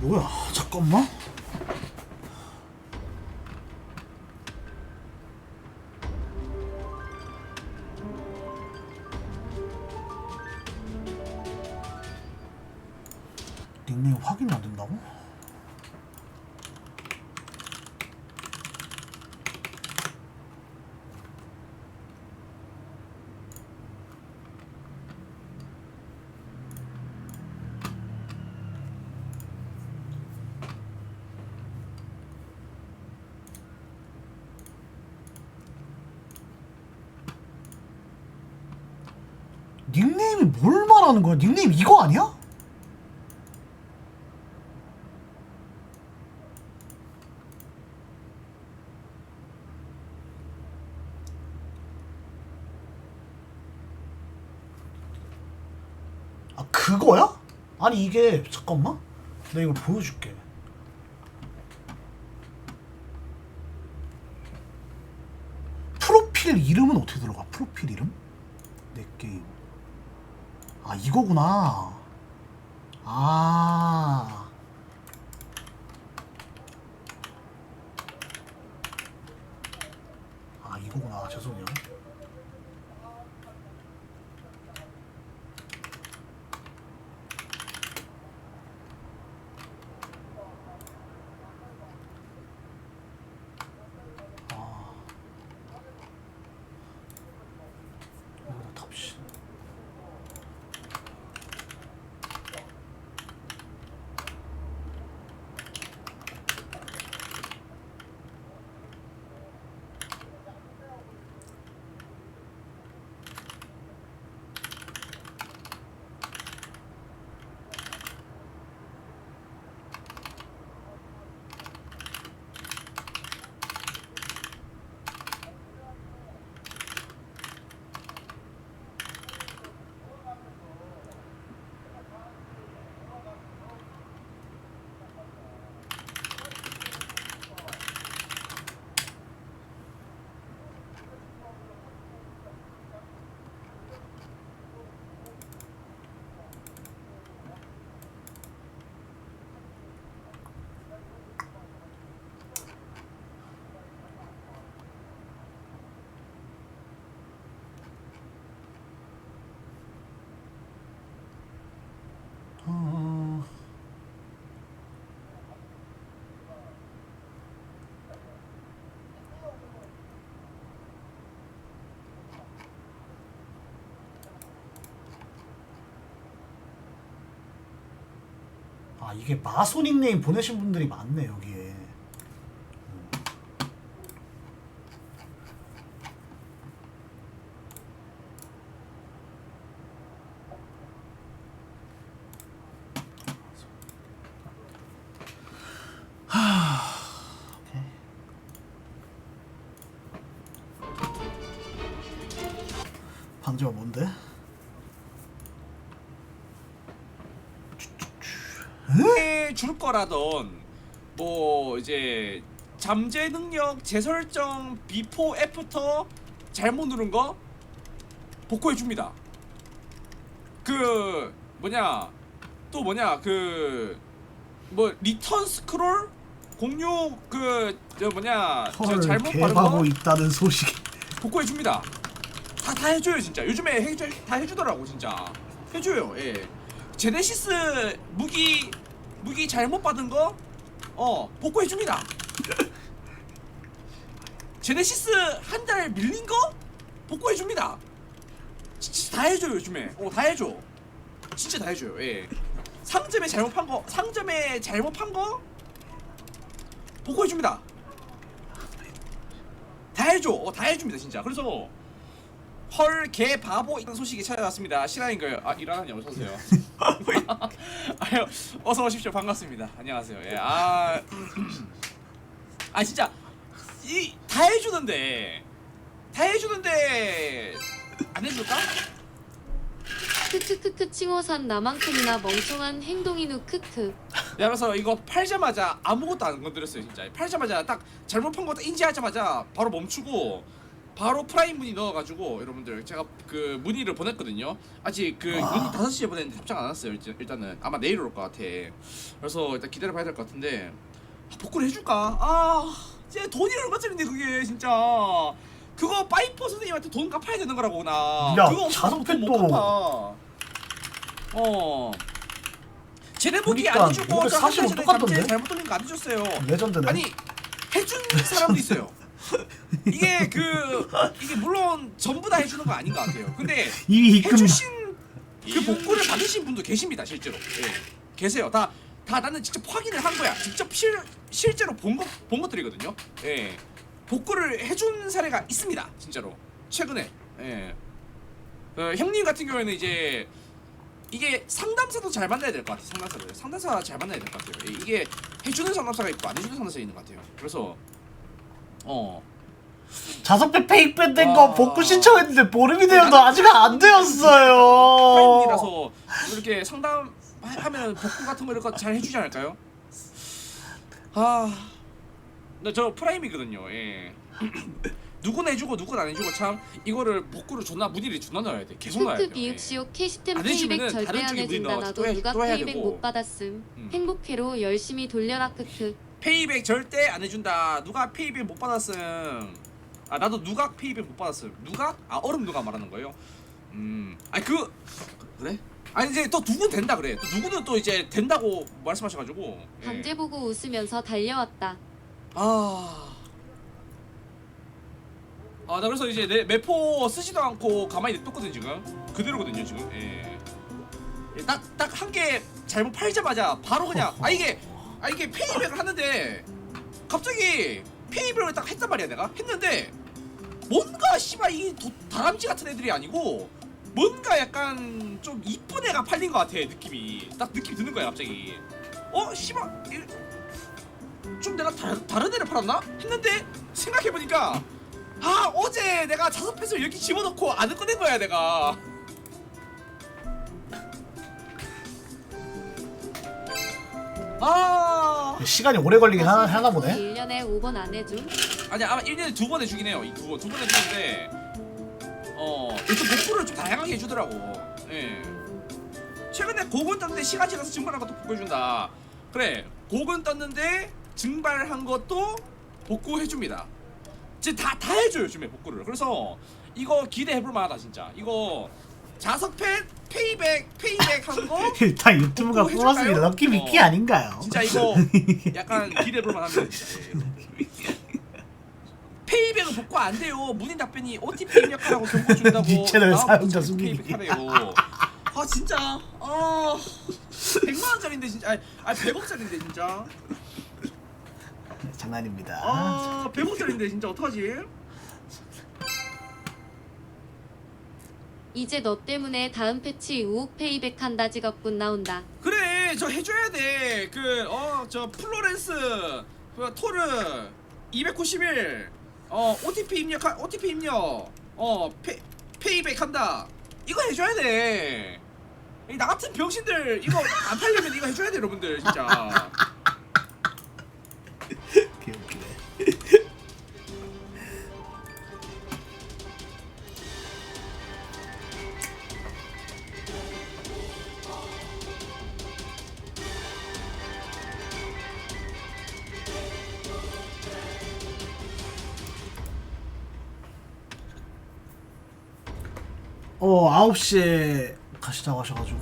뭐야 잠깐만 닉네임 확인이 안 된다고? 닉네임이 뭘 말하는 거야? 닉네임 이거 아니야? 아 그거야? 아니 이게 잠깐만 내가 이걸 보여줄게 프로필 이름은 어떻게 들어가? 프로필 이름? 내 게임 아 이거구나. 아. 아, 이거구나. 죄송해요 아. 여기다 탑시 어... 아 이게 마소 닉네임 보내신 분들이 많네 여기에. 방지가 뭔데? 줄 거라던 뭐 이제 잠재 능력 재설정 비포 애프터 잘못 누른 거 복구해 줍니다. 그 뭐냐 또 뭐냐 그 뭐 리턴 스크롤 공유 그저 뭐냐 저 헐 잘못 개바보 거 있다는 소식이 복구해 줍니다. 다 다 해줘요 진짜. 요즘에 해줘 다 해주더라고 진짜. 해줘요. 예. 제네시스 무기 무기 잘못 받은 거 어 복구해 줍니다. 제네시스 한 달 밀린 거 복구해 줍니다. 진짜 다 해줘요 요즘에. 어다 해줘. 진짜 다 해줘요. 예. 상점에 잘못 판 거, 상점에 잘못 판 거 복구해 줍니다. 다 해줘. 어, 다 해줍니다 진짜. 그래서 헐 개 바보 이런 소식이 찾아왔습니다. 실화인가요? 아 일어나니 어서 오세요. 아유 어서 오십시오. 반갑습니다. 안녕하세요. 예. 아, 아 진짜 이 다 해주는데 다 해주는데 안 해줄까? 크크크크 칭호선 나만큼이나 멍청한 행동이누 크크 야, 그래서 이거 팔자마자 아무것도 안 건드렸어요 진짜 팔자마자 딱 잘못 판거딱 인지하자마자 바로 멈추고 바로 프라임 문의 넣어가지고 여러분들 제가 그 문의를 보냈거든요. 아직 그 문의 5시에 보냈는데 답장 안 왔어요. 일단- 일단은 아마 내일 올 것 같아. 그래서 일단 기다려봐야 될 것 같은데 아, 복구를 해줄까? 아, 진짜 돈이 얼마짜린데 그게 진짜. 그거 파이퍼 선생님한테 돈 갚아야 되는 거라고 나. 야, 그거 없어서 돈못 자석펜도- 갚아. 어. 쟤네 보기 그러니까 안 해주고 이거 저 사실은 한달 전에 똑같던데? 잠재 잘못 돌린 거 안 해줬어요. 레전드네. 아니 해준 사람도 있어요. 이게 그 이게 물론 전부 다 해주는 거 아닌 것 같아요. 근데 이미 입금 해주신 그 복구를 받으신 분도 계십니다 실제로. 예. 계세요. 다 다 나는 직접 확인을 한 거야. 직접 실 실제로 본것본 것들이거든요. 예. 복구를 해준 사례가 있습니다. 진짜로 최근에. 예. 그 형님 같은 경우에는 이제 이게 상담사도 잘 만나야 될 것 같아요. 상담사를 상담사 잘 만나야 될 것 같아요. 예, 이게 해주는 상담사가 있고 안 해주는 상담사가 있는 것 같아요. 그래서 어 자석배 페이크 된 와. 거 복구 신청했는데 보름이 되어도 아직 안 되었어요. 프라이팬이라서 이렇게 상담하면 복구 같은 거 이렇게 잘 해주지 않을까요? 아, 근데 저 프라임이거든요. 예. 누군 해주고 누군 안 해주고 참 이거를 복구를 존나 문의를 존나 넣어야 돼. 계속 넣어야 돼요. 크크 비읍시오 예. 캐시템 안 해주면은 페이백 절대 다른 안 쪽에 해준다 나도. 누가 또 해야 페이백 되고. 못 받았음 음. 행복해로 열심히 돌려라 크크 페이백 절대 안 해준다. 누가 페이백 못 받았음. 아 나도 누가 페이백 못 받았음. 누가? 아 얼음 누가 말하는 거예요? 음, 아니 그 그래? 아니 이제 또 누군 된다 그래. 또 누구는 또 이제 된다고 말씀하셔가지고. 예. 강제 보고 웃으면서 달려왔다 아. 아, 나 그래서 이제 내 매포 쓰지도 않고 가만히 냅뒀거든 지금. 그대로거든요 지금. 예. 딱딱 한 개 잘못 팔자마자 바로 그냥 아 이게 아 이게 페이백을 하는데 갑자기 페이백을 딱 했단 말이야 내가? 했는데 뭔가 씨발 이 도, 다람쥐 같은 애들이 아니고 뭔가 약간 좀 이쁜 애가 팔린 것 같아 느낌이. 딱 느낌 드는 거야 갑자기. 어 씨발 이- 좀 내가 다, 다른 애를 팔았나? 했는데 생각해보니까 아 어제 내가 자석패스를 여기 집어넣고 안을 꺼낸 거야 내가 아! 시간이 오래 걸리긴 하나, 하나 보네. 1년에 5번 안 해줌 아니 아마 1년에 두번 해주긴 해요 이두 번, 두번 해주는데 어 요즘 복구를 좀 다양하게 해주더라고. 예. 최근에 고군 떴는데 시가지 가서 증발한 것도 복구해준다. 그래 고군 떴는데 증발한 것도 복구해줍니다. 이제 다, 다 해줘요 요즘에 복구를. 그래서 이거 기대해볼 만하다 진짜. 이거 자석펜 페이백 페이백 한거 일단 유튜브가 복구 해줄까요? 럭키 미키 어. 아닌가요? 진짜 이거 약간 기대해볼 만합니다 예. 페이백은 복구 안 돼요 문인 답변이 OTP 입력하라고 경고 준다고 니 채널 다음 사용자 페이백 숨기기. 하래요 아 진짜 아 100만 원짜리인데 진짜 아니, 아니 100억짜리인데 진짜 장난입니다. 아 100억짜리인데 진짜 어떡하지 이제 너 때문에 다음 패치 우혹 페이백 한다 직업군 나온다. 그래 저 해줘야 돼 그 어 저 플로렌스 그 토르 291 어 OTP 입력 OTP 입력 어 페, 페이백 한다. 이거 해줘야 돼나 같은 병신들 이거 안 팔려면 이거 해줘야 돼 여러분들 진짜 어 9시에 가시자고 하셔가지고